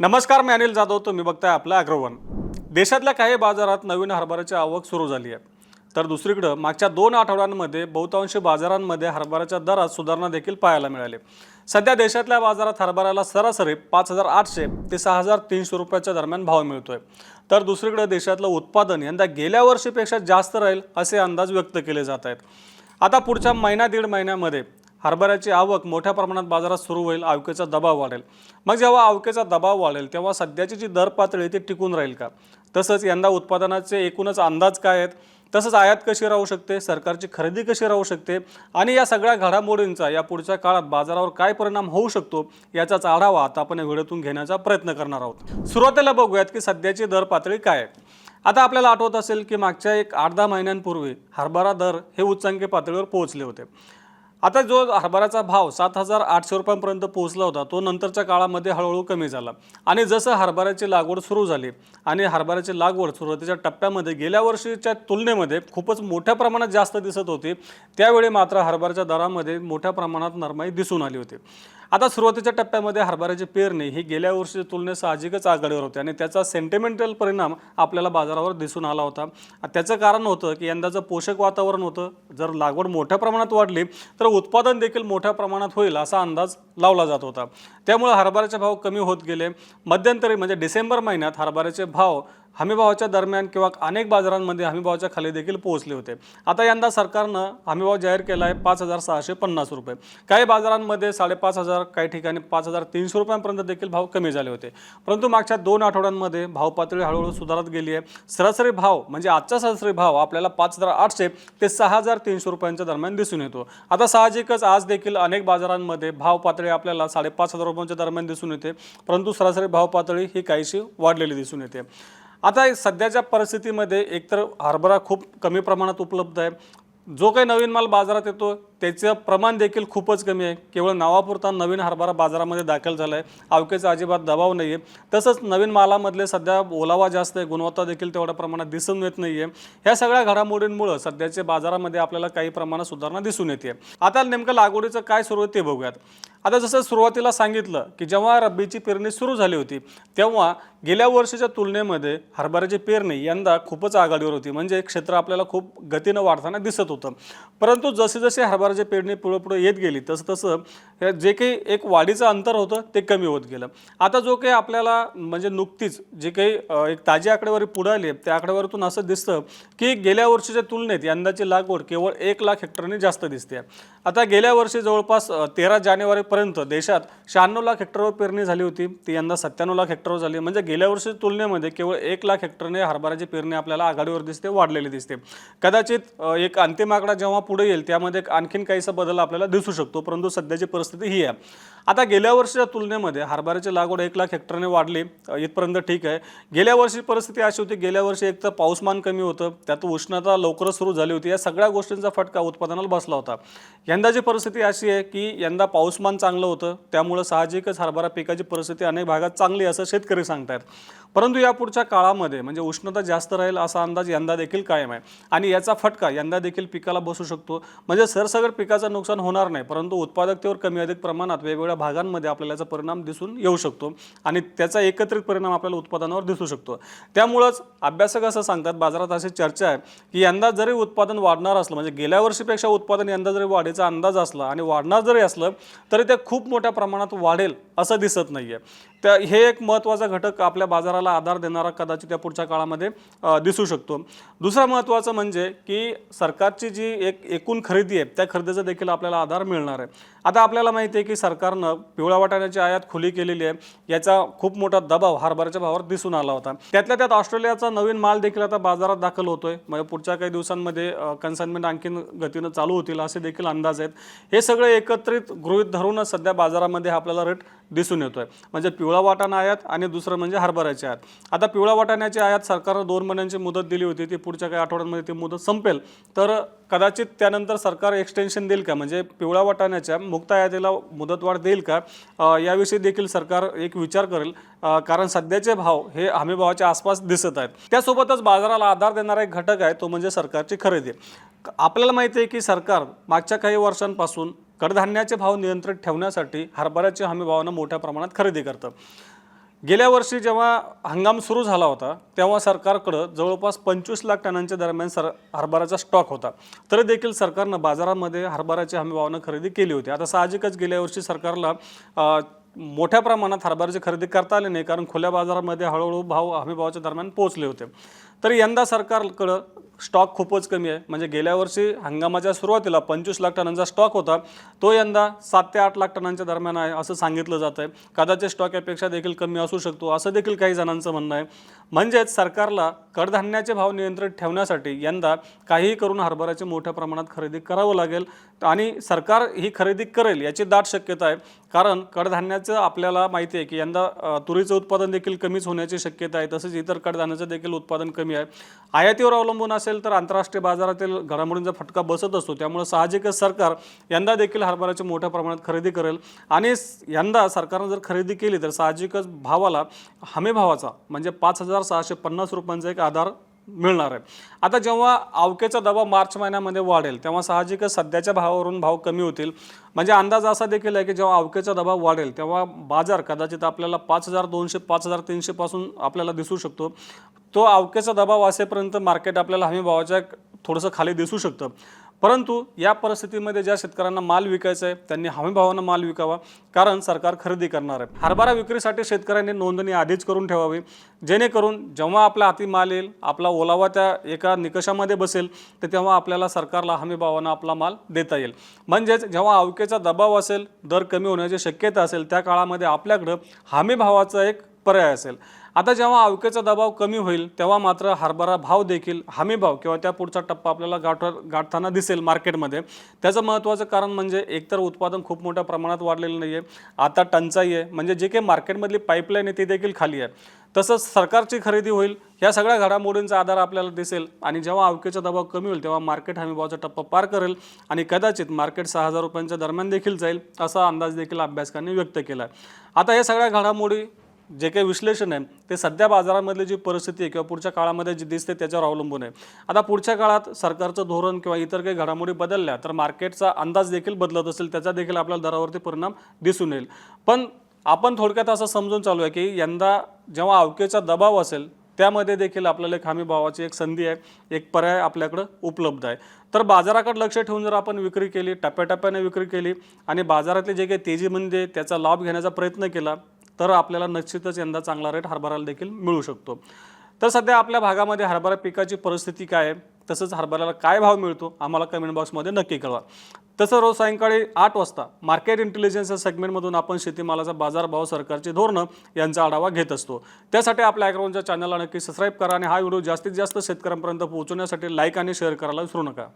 नमस्कार मी अनिल जाधव. तुम्ही बघताय आपलं अग्रवन. देशातल्या काही बाजारात नवीन हरभऱ्याची आवक सुरू झाली आहे. तर दुसरीकडं मागच्या दोन आठवड्यांमध्ये बहुतांशी बाजारांमध्ये हरभऱ्याच्या दरात सुधारणा देखील पाहायला मिळाली. सध्या देशातल्या बाजारात हरभऱ्याला सरासरी पाच हजार आठशे ते सहा हजार तीनशे रुपयाच्या दरम्यान भाव मिळतोय. तर दुसरीकडे देशातलं उत्पादन यंदा गेल्या वर्षीपेक्षा जास्त राहील असे अंदाज व्यक्त केले जात आहेत. आता पुढच्या महिना दीड महिन्यामध्ये हरभऱ्याची आवक मोठ्या प्रमाणात बाजारात सुरू होईल आवकेचा दबाव वाढेल. मग जेव्हा आवकेचा दबाव वाढेल तेव्हा सध्याची जी दर पातळी ती टिकून राहील का? तसंच यंदा उत्पादनाचे एकूणच अंदाज काय आहेत? तसंच आयात कशी राहू शकते? सरकारची खरेदी कशी राहू शकते? आणि या सगळ्या घडामोडींचा या पुढच्या काळात बाजारावर काय परिणाम होऊ शकतो याचाच आढावा आता आपण या व्हिडिओतून घेण्याचा प्रयत्न करणार आहोत. सुरुवातीला बघूयात की सध्याची दर पातळी काय आहे. आता आपल्याला आठवत असेल की मागच्या एक आठ दहा महिन्यांपूर्वी हरभरा दर हे उच्चांकी पातळीवर पोहोचले होते. आता जो हरभऱ्याचा भाव सात हजार आठशे रुपयांपर्यंत पोहोचला होता तो नंतरच्या काळामध्ये हळूहळू कमी झाला. आणि जसं हरभऱ्याची लागवड सुरू झाली आणि हरभऱ्याची लागवड सुरुवातीच्या टप्प्यामध्ये गेल्या वर्षीच्या तुलनेमध्ये खूपच मोठ्या प्रमाणात जास्त दिसत होती. त्यावेळी मात्र हरभऱ्याच्या दरामध्ये मोठ्या प्रमाणात नरमाई दिसून आली होती. आता सुरुवातीच्या टप्प्यामध्ये हरभऱ्याची पेरणी ही गेल्या वर्षीच्या तुलनेत साहजिकच आघाडीवर होती आणि त्याचा सेंटिमेंटल परिणाम आपल्याला बाजारावर दिसून आला होता. त्याचं कारण होतं की यंदाचं पोषक वातावरण होतं. जर लागवड मोठ्या प्रमाणात वाढली तर उत्पादन देखील मोठ्या प्रमाणात होईल असा अंदाज लावला जात होता. त्यामुळे हरभऱ्याचे भाव कमी होत गेले. मध्यंतरी म्हणजे डिसेंबर महिन्यात हरभऱ्याचे भाव हमीभावाच्या दरम्यान किंवा अनेक बाजारांमध्ये हमीभावाच्या खाली देखील पोहोचले होते. आता यंदा सरकारनं हमीभाव जाहीर केला आहे पाच हजार सहाशे पन्नास रुपये. काही बाजारांमध्ये साडेपाच हजार काही ठिकाणी पाच हजार तीनशे रुपयांपर्यंत देखील भाव कमी झाले होते. परंतु मागच्या दोन आठवड्यांमध्ये भाव पातळी हळूहळू सुधारत गेली आहे. सरासरी भाव म्हणजे आजचा सरासरी भाव आपल्याला पाच हजार आठशे ते सहा हजार तीनशे रुपयांच्या दरम्यान दिसून येतो. आता साहजिकच आज देखील अनेक बाजारांमध्ये भाव पातळी आपल्याला साडेपाच हजार रुपयांच्या दरम्यान दिसून येते. परंतु सरासरी भाव पातळी ही काहीशी वाढलेली दिसून येते. आता सध्याच्या परिस्थितीमध्ये एकतर हरभरा खूप कमी प्रमाणात उपलब्ध आहे. जो काही नवीन माल बाजारात येतो त्याचं प्रमाण देखील खूपच कमी आहे. केवळ नावापुरता नवीन हरभरा बाजारामध्ये दाखल झाला आहे अवकेचा अजिबात दबाव नाही आहे तसंच नवीन मालामधले सध्या ओलावा जास्त आहे. गुणवत्ता देखील तेवढ्या प्रमाणात दिसून येत नाही आहे ह्या सगळ्या घडामोडींमुळं सध्याच्या बाजारामध्ये आपल्याला काही प्रमाणात सुधारणा दिसून येते आता नेमकं लागवडीचं काय सुरू आहे ते बघूयात. आता जसं सुरुवातीला सांगितलं की जेव्हा रब्बीची पेरणी सुरू झाली होती तेव्हा गेल्या वर्षीच्या तुलनेमध्ये हरभऱ्याची पेरणी यंदा खूपच आघाडीवर होती. म्हणजे क्षेत्र आपल्याला खूप गतीनं वाढताना दिसत होतं. परंतु जसे जसे हरभऱ्याची पेरणी पुढे पुढे येत गेली तसं तसं हे जे काही एक वाढीचं अंतर होतं ते कमी होत गेलं. आता जो काही आपल्याला म्हणजे नुकतीच जे काही एक ताजी आकडेवारी पुढे आली त्या आकडेवारीतून असं दिसतं की गेल्या वर्षीच्या तुलनेत यंदाची लागवड केवळ एक लाख हेक्टरने जास्त दिसते आता गेल्या वर्षी जवळपास तेरा जानेवारी पर्यंत देशात शहाण्णव लाख हेक्टरवर पेरणी झाली होती. ती यंदा सत्त्याण्णव लाख हेक्टरवर झाली. म्हणजे गेल्या वर्षी तुलनेमध्ये केवळ एक लाख हेक्टरने हरभऱ्याची पेरणी आपल्याला आघाडीवर दिसते वाढलेली दिसते. कदाचित एक अंतिम आकडा जेव्हा पुढे येईल त्यामध्ये आणखीन काहीसा बदल आपल्याला दिसू शकतो परंतु सध्याची परिस्थिती ही आहे. आता गेल्या वर्षीच्या तुलनेमध्ये हरभऱ्याची लागवड एक लाख हेक्टरने वाढली इथपर्यंत ठीक आहे. गेल्या वर्षी परिस्थिती अशी होती गेल्या वर्षी एक तर पाऊसमान कमी होतं त्यात उष्णता लवकरच सुरू झाली होती. या सगळ्या गोष्टींचा फटका उत्पादनाला बसला होता. यंदाची परिस्थिती अशी आहे की यंदा पाऊसमान चांगलं होतं. त्यामुळं साहजिकच हरभरा पिकाची परिस्थिती अनेक भागात चांगली असं शेतकरी सांगतायत. परंतु या पुढच्या काळामध्ये म्हणजे उष्णता जास्त राहील असा अंदाज यंदा देखील कायम आहे. आणि याचा फटका यंदा देखील पिकाला बसू शकतो. म्हणजे सरसगट पिकाचं नुकसान होणार नाही परंतु उत्पादकतेवर कमी अधिक प्रमाणात वेगवेगळ्या भागांमध्ये आपल्याला याचा परिणाम दिसून येऊ शकतो. आणि त्याचा एकत्रित परिणाम आपल्याला उत्पादनावर दिसू शकतो. त्यामुळंच अभ्यासक असं सांगतात बाजारात अशी चर्चा आहे की यंदा जरी उत्पादन वाढणार असलं म्हणजे गेल्या वर्षीपेक्षा उत्पादन यंदा जरी वाढीचा अंदाज असला आणि वाढणार जरी असलं तरी ते खूप मोठ्या प्रमाणात वाढेल असं दिसत नाही आहे त्या हे एक महत्त्वाचा घटक आपल्या बाजारात बाजाराला आधार देणारा कदाचित त्या पुढच्या काळामध्ये दिसू शकतो. दुसरा महत्त्वाचं म्हणजे की सरकारची जी एक एकूण खरेदी आहे त्या खरेदीचा देखील आपल्याला आधार मिळणार आहे. आता आपल्याला माहिती आहे की सरकारनं पिवळ्या वाटाण्याची आयात खुली केलेली आहे. याचा खूप मोठा दबाव हरभऱ्याच्या भावावर दिसून आला होता. त्यातल्या त्यात ऑस्ट्रेलियाचा नवीन माल देखील आता बाजारात दाखल होतोय. म्हणजे पुढच्या काही दिवसांमध्ये कन्साइनमेंट आणखीन गतीनं चालू होतील असे देखील अंदाज आहेत. हे सगळे एकत्रित गृहीत धरूनच सध्या बाजारामध्ये आपल्याला रेट दिसून येतो आहे म्हणजे पिवळा वाटाणा आयात आणि दुसरं म्हणजे हरभऱ्याची आयात. आता पिवळा वाटाण्याची आयात सरकारनं दोन महिन्यांची मुदत दिली होती. ती पुढच्या काही आठवड्यांमध्ये ती मुदत संपेल. तर कदाचित त्यानंतर सरकार एक्सटेन्शन देईल का? म्हणजे पिवळा वाटाण्याच्या मुक्त आयातीला मुदतवाढ देईल का? याविषयी देखील सरकार एक विचार करेल. कारण सध्याचे भाव हे हमीभावाच्या आसपास दिसत आहेत. त्यासोबतच बाजाराला आधार देणारा एक घटक आहे तो म्हणजे सरकारची खरेदी. आपल्याला माहिती आहे की सरकार मागच्या काही वर्षांपासून कडधान्याचे भाव नियंत्रित ठेवण्यासाठी हरभऱ्याची हमी भावानं मोठ्या प्रमाणात खरेदी करतं. गेल्या वर्षी जेव्हा हंगाम सुरू झाला होता तेव्हा सरकारकडं जवळपास पंचवीस लाख टनांच्या दरम्यान सर हरभराचा स्टॉक होता. तरी देखील सरकारनं बाजारामध्ये हरभराची हमीभावानं खरेदी केली होती. आता साहजिकच गेल्या वर्षी सरकारला मोठ्या प्रमाणात हरभऱ्याची खरेदी करता आली नाही कारण खुल्या बाजारामध्ये हळूहळू भाव हमीभावाच्या दरम्यान पोहोचले होते. तर यंदा सरकारकडं स्टॉक खूपच कमी आहे. म्हणजे गेल्या वर्षी हंगामाच्या सुरुवातीला पंचवीस लाख टनांचा स्टॉक होता. तो यंदा सात ते आठ लाख टनांच्या दरम्यान आहे असं सांगितलं जात आहे कदाचित स्टॉक यापेक्षा देखील कमी असू शकतो असं देखील काही जणांचं म्हणणं आहे. म्हणजेच सरकारला कडधान्याचे भाव नियंत्रित ठेवण्यासाठी यंदा काहीही करून हरभऱ्याची मोठ्या प्रमाणात खरेदी करावं लागेल आणि सरकार ही खरेदी करेल याची दाट शक्यता आहे. कारण कडधान्याचं आपल्याला माहिती आहे की यंदा तुरीचं उत्पादन देखील कमीच होण्याची शक्यता आहे तसेच इतर कडधान्याचं देखील उत्पादन कमी आहे. आयातीवर अवलंबून असेल तर आंतरराष्ट्रीय बाजारातील घडामोडींचा फटका बसत असतो. त्यामुळे साहजिकच सरकार यंदा देखील हरभऱ्याची मोठ्या प्रमाणात खरेदी करेल. आणि यंदा सरकारनं जर खरेदी केली तर साहजिकच भावाला हमी भावाचा म्हणजे पाच हजार सहाशे पन्नास रुपयांचा एक आधार मिळणार आहे. आता जेव्हा अवकेचा दबाव मार्च महिन्यामध्ये वाढेल तेव्हा साहजिकच सध्याच्या भावावरून भाव कमी होतील. म्हणजे अंदाज असा देखील आहे की जेव्हा अवकेचा दबाव वाढेल तेव्हा बाजार कदाचित आपल्याला पाच हजार दोनशे पाच हजार तीनशेपासून आपल्याला दिसू शकतो. तो अवक्याचा दबाव असेपर्यंत मार्केट आपल्याला हमी भावाच्या थोडंसं खाली दिसू शकतं. परंतु या परिस्थितीमध्ये ज्या शेतकऱ्यांना माल विकायचा आहे त्यांनी हमी भावानं माल विकावा कारण सरकार खरेदी करणार आहे. हरभरा विक्रीसाठी शेतकऱ्यांनी नोंदणी आधीच करून ठेवावी. जेणेकरून जेव्हा आपल्या हाती माल येईल आपला ओलावा त्या एका निकषामध्ये बसेल तर तेव्हा आपल्याला सरकारला हमी भावानं आपला माल देता येईल. म्हणजेच जेव्हा अवकेचा दबाव असेल दर कमी होण्याची शक्यता असेल त्या काळामध्ये आपल्याकडं हमी भावाचा एक पर्याय असेल. आता जेव्हा अवकेचा दबाव कमी होईल तेव्हा मात्र हरभरा भाव देखील हमी भाव किंवा त्या पुढचा टप्पा आपल्याला गाठ गाठताना दिसेल मार्केटमध्ये. त्याचं महत्त्वाचं कारण म्हणजे एकतर उत्पादन खूप मोठ्या प्रमाणात वाढलेलं नाही आहे आता टंचाई आहे. म्हणजे जे काही मार्केटमधली पाईपलाईन आहे ती देखील खाली आहे. तसंच सरकारची खरेदी होईल या सगळ्या घडामोडींचा आधार आपल्याला दिसेल. आणि जेव्हा अवकेचा दबाव कमी होईल तेव्हा मार्केट हमीभावाचा टप्पा पार करेल. आणि कदाचित मार्केट सहा हजार रुपयांच्या दरम्यान देखील जाईल असा अंदाज देखील अभ्यासकांनी व्यक्त केला आहे आता या सगळ्या घडामोडी जे काही विश्लेषण आहे ते सध्या बाजारामधली जी परिस्थिती आहे किंवा पुढच्या काळामध्ये जी दिसते त्याच्यावर अवलंबून आहे. आता पुढच्या काळात सरकारचं धोरण किंवा इतर काही घडामोडी बदलल्या तर मार्केटचा अंदाज देखील बदलत असेल त्याचा देखील आपल्याला दरावरती परिणाम दिसून येईल. पण आपण थोडक्यात असं समजून चालू आहे की यंदा जेव्हा अवकेचा दबाव असेल त्यामध्ये देखील आपल्याला एक हमी भावाची एक संधी आहे एक पर्याय आपल्याकडं उपलब्ध आहे. तर बाजाराकडे लक्ष ठेवून जर आपण विक्री केली टप्प्याटप्प्याने विक्री केली आणि बाजारातली जे काही तेजी म्हणजे त्याचा लाभ घेण्याचा प्रयत्न केला तर आपल्याला निश्चितच यंदा चांगला रेट हरभराला देखील मिळू शकतो. तर सध्या आपल्या भागामध्ये हरभरा पिकाची परिस्थिती काय आहे? तसंच हरभऱ्याला काय भाव मिळतो? आम्हाला कमेंट बॉक्समध्ये नक्की कळवा. तसं रोज सायंकाळी आठ वाजता मार्केट इंटेलिजन्स या सेगमेंटमधून आपण शेतीमालाचा बाजारभाव सरकारची धोरणं यांचा आढावा घेत असतो. त्यासाठी आपल्या ॲग्राउंडच्या चॅनलला नक्की सबस्क्राईब करा आणि हा व्हिडिओ जास्तीत जास्त शेतकऱ्यांपर्यंत पोहोचवण्यासाठी लाईक आणि शेअर करायला विसरू नका.